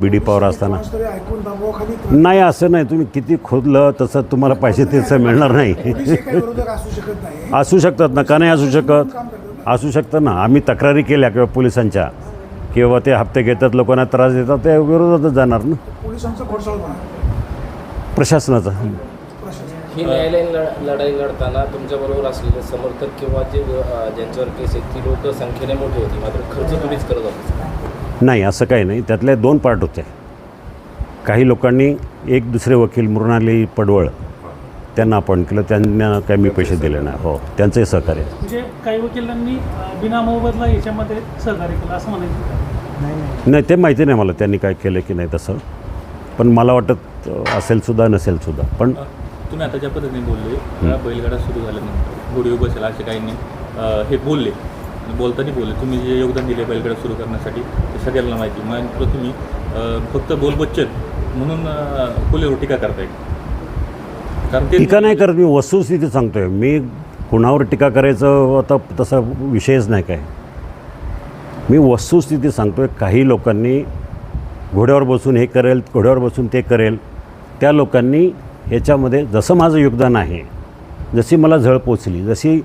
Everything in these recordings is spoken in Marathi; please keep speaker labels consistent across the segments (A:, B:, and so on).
A: बी डी पॉवर असताना. नाही असं नाही. तुम्ही किती खोदलं तसं तुम्हाला पैसे त्याचं मिळणार नाही.
B: असू शकत नाही.
A: असू शकतात ना का नाही असू शकत? असू शकतं ना. आम्ही तक्रारी केल्या किंवा पोलिसांच्या. किंवा ते हप्ते घेतात लोकांना त्रास देतात ते विरोधातच जाणार ना. प्रशासनाचा.
B: प्रशासन
C: ही न्यायालयीन लढ- लढाई लढताना तुमच्याबरोबर असलेले समर्थक किंवा जे ज्यांच्यावर केस आहेत ती लोक संख्येने मोठी होती. मात्र खर्च तुम्हीच करत होता.
A: नाही असं काही नाही. त्यातले दोन पार्ट होते. काही लोकांनी एक दुसरे वकील मृणाली पडवळ त्यांना अपॉइंट केलं. त्यांना काही मी पैसे दिले नाही. हो त्यांचंही सहकार्य.
D: म्हणजे काही वकिलांनी बिना मोबदला याच्यामध्ये सहकार्य केलं असं म्हणायचं
A: नाही ते माहिती नाही मला त्यांनी काय केलं की नाही तसं. पण मला वाटत असेल सुद्धा नसेल सुद्धा. पण
E: तुम्ही आता ज्या पद्धतीने बोलले बैलगाडा सुरू झाल्यानंतर व्हिडिओ बसेल असे काही नाही हे बोलले बोलताना बोलले. तुम्ही जे योगदान दिले बैलगाडा सुरू करण्यासाठी ते सगळ्यांना माहिती. मग तुम्ही फक्त बोलबच्चत म्हणून अं, टीका करताय? कारण ते
A: टीका नाही करत मी वस्तुस्थिती सांगतोय. मी कुणावर टीका करायचं आता तसा विषयच नाही काय मी वस्तुस्थिती सांगतोय काही लोकांनी घोड्यावर बसून हे करेल घोड्यावर बसून ते करेल. त्या लोकांनी ह्याच्यामध्ये जसं माझं योगदान आहे जशी मला झळ पोचली जशी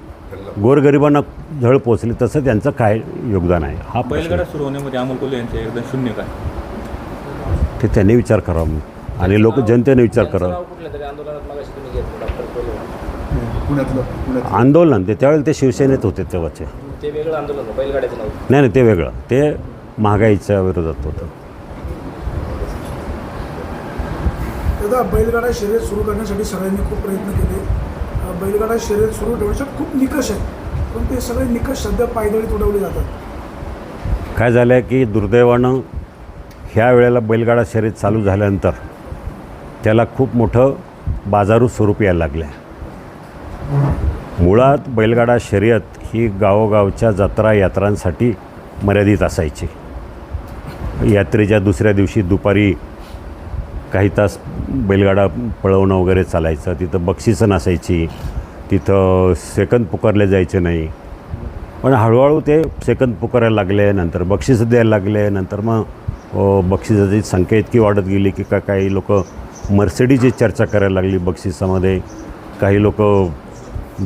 A: गोरगरिबांना झळ पोचली तसं त्यांचं काय योगदान आहे? हा
E: बैलगाडा सुरू होण्यामध्ये अमोल कोल्हे यांचे योगदान शून्य काय?
A: ते त्यांनी विचार करावा. मी आणि लोक जनतेने विचार करावा.
B: पुण्यातलं
A: आंदोलन ते त्यावेळेला ते शिवसेनेत होते तेव्हाचे.
C: ते वेगळं आंदोलन होतं बैलगाड्याचं नव्हतं
A: नाही नाही ते वेगळं. ते महागाईच्या विरोधात होतं.
B: दादा बैलगाडा शर्यत सुरू करण्यासाठी सगळ्यांनी खूप प्रयत्न केले. बैलगाडा शर्यत सुरू ठेवण्यासाठी खूप निकष आहेत. पण ते सगळे निकष सध्या पायदळीत उडवले जातात.
A: काय झालं आहे की दुर्दैवानं ह्या वेळेला बैलगाडा शर्यत चालू झाल्यानंतर त्याला खूप मोठं बाजारू स्वरूप यायला लागलं आहे मुळात बैलगाडा शर्यत ही गावोगावच्या जत्रा यात्रांसाठी मर्यादित असायची. यात्रेच्या दुसऱ्या दिवशी दुपारी काही तास बैलगाडा पळवणं वगैरे चालायचं तिथं बक्षिसं नसायची. तिथं सेकंद पुकारले जायचे नाही. पण हळूहळू ते सेकंद पुकारायला लागले नंतर बक्षिसं द्यायला लागले नंतर मग बक्षिसाची संख्या इतकी वाढत गेली की का काही लोक मर्सिडीची चर्चा करायला लागली बक्षिसामध्ये. काही लोक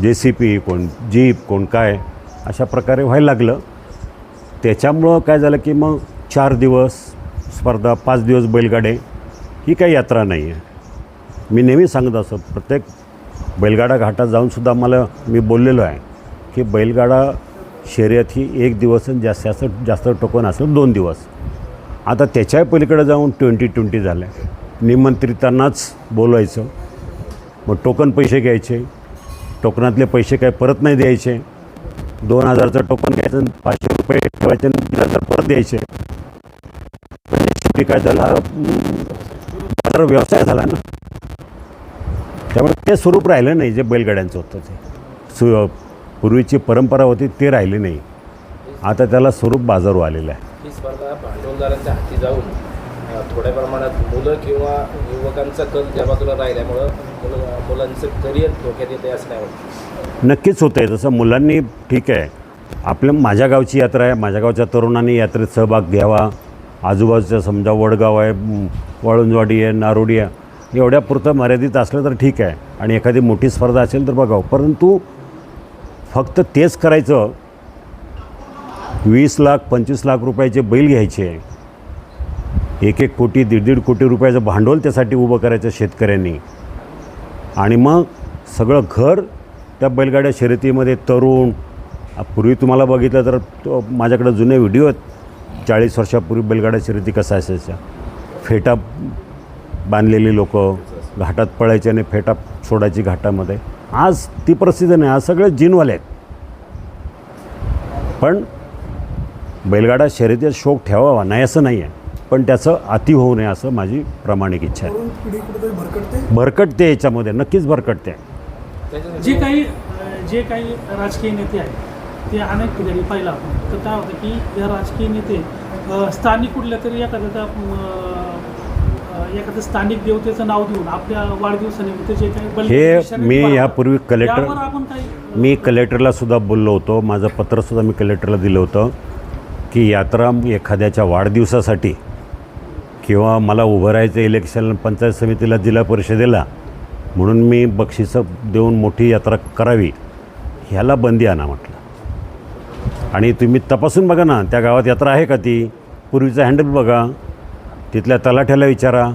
A: जे सी पी कोण जीप कोण काय अशा प्रकारे व्हायला लागलं. त्याच्यामुळं काय झालं की मग चार दिवस स्पर्धा पाच दिवस बैलगाडे ही काही यात्रा नाही आहे मी नेहमी सांगत असतो प्रत्येक बैलगाडा घाटात जाऊनसुद्धा मला मी बोललेलो आहे की बैलगाडा शर्यत ही एक दिवस जास्त जास्त जास्त टोकन असेल दोन दिवस. आता त्याच्याही पलीकडे जाऊन ट्वेंटी ट्वेंटी झालं. आहे निमंत्रितांनाच बोलवायचं. मग टोकन पैसे घ्यायचे. टोकनातले पैसे काय परत नाही द्यायचे. दोन हजारचं टोकन घ्यायचं पाचशे रुपये ठेवायचे तीन हजार परत द्यायचे. म्हणजे शेवटी काय झाला? बाजार व्यवसाय झाला ना. त्यामुळे ते स्वरूप राहिलं नाही जे बैलगाड्यांचं होतं ते. सु पूर्वीची परंपरा होती ते राहिले नाही. आता त्याला स्वरूप बाजारू आलेलं आहे.
C: ही स्पर्धा भांडवलदारांच्या हाती जाऊन थोड्या प्रमाणात मुलं किंवा युवकांचा कल त्या बाजूला राहिल्यामुळं मुलं मुलांचं करिअर धोक्यात येते असं नाही वाटतं?
A: नक्कीच होतं आहे तसं मुलांनी ठीक आहे आपल्या माझ्या गावची यात्रा आहे. माझ्या गावच्या तरुणांनी यात्रेत सहभाग घ्यावा. आजूबाजूच्या समजा वडगाव आहे वाळुंजवाडी आहे नारोडी आहे. एवढ्यापुरतं मर्यादित असलं तर ठीक आहे. आणि एखादी मोठी स्पर्धा असेल तर बघावं. परंतु फक्त तेच करायचं. वीस लाख पंचवीस लाख रुपयाचे बैल घ्यायचे. एक एक कोटी दीड दीड कोटी रुपयाचं भांडवल त्यासाठी उभं करायचं शेतकऱ्यांनी. आणि मग सगळं घर त्या बैलगाड्या शर्यतीमध्ये तरुण. पूर्वी तुम्हाला बघितलं तर तो माझ्याकडे जुने व्हिडिओ आहेत. चाळीस वर्षापूर्वी बैलगाड्या शर्यती कसा असायच्या? फेटा बांधलेली लोक घाटात पळायचे आणि फेटा सोडायची घाटामध्ये. आज ती परिस्थिती नाही आज सगळे जिनवाले आहेत. पण बैलगाडा शर्यतीचा शोक ठेवावा नाही असं नाही आहे. पण त्याचं अति होऊ नये असं माझी प्रामाणिक इच्छा आहे.
B: भरकटते
A: याच्यामध्ये नक्कीच भरकटते
D: जे काही जे काही राजकीय नेते आहेत ते अनेक ठिकाणी पाहिलं आपण. तर काय होतं की या राजकीय नेते स्थानिक कुठल्या तरी एखाद्या स्थानिक देवतेचं नाव देऊन आपल्या वाढदिवसानिमित्त जे काही
A: हे मी यापूर्वी कलेक्टर
D: यावर आपण काही
A: मी कलेक्टरला सुद्धा बोललो होतो. माझं पत्रसुद्धा मी कलेक्टरला दिलं होतं की यात्रा एखाद्याच्या वाढदिवसासाठी किंवा मला उभं राहायचं इलेक्शन पंचायत समितीला जिल्हा परिषदेला म्हणून मी बक्षिसं देऊन मोठी यात्रा करावी ह्याला बंदी आणा म्हटलं. आणि तुम्ही तपासून बघा ना त्या गावात यात्रा आहे का ती? पूर्वीचं हँडल बघा. तिथल्या तलाठ्याला विचारा.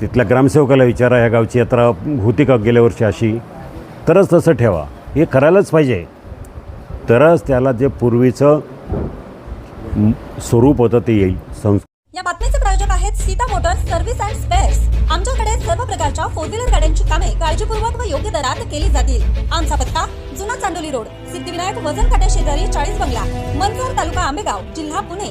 A: तिथल्या ग्रामसेवकाला विचारा ह्या गावची यात्रा होती का गेल्या वर्षी अशी? तरच तसं ठेवा. हे करायलाच पाहिजे. तरच त्याला जे पूर्वीचं स्वरूप होतं ते येईल. संस्
F: या बातमीचे प्रायोजक आहेत Sita motors service and spares. आमच्याकडे सर्व प्रकारच्या फोर व्हीलर गाड्यांची कामे काळजीपूर्वक व योग्य दरात केली जातील. आमचा पत्ता जुना चांडोली रोड. सिद्धिविनायक वजन काट्या शेजारी चाळीस बंगला मनसर तालुका आंबेगाव जिल्हा पुणे.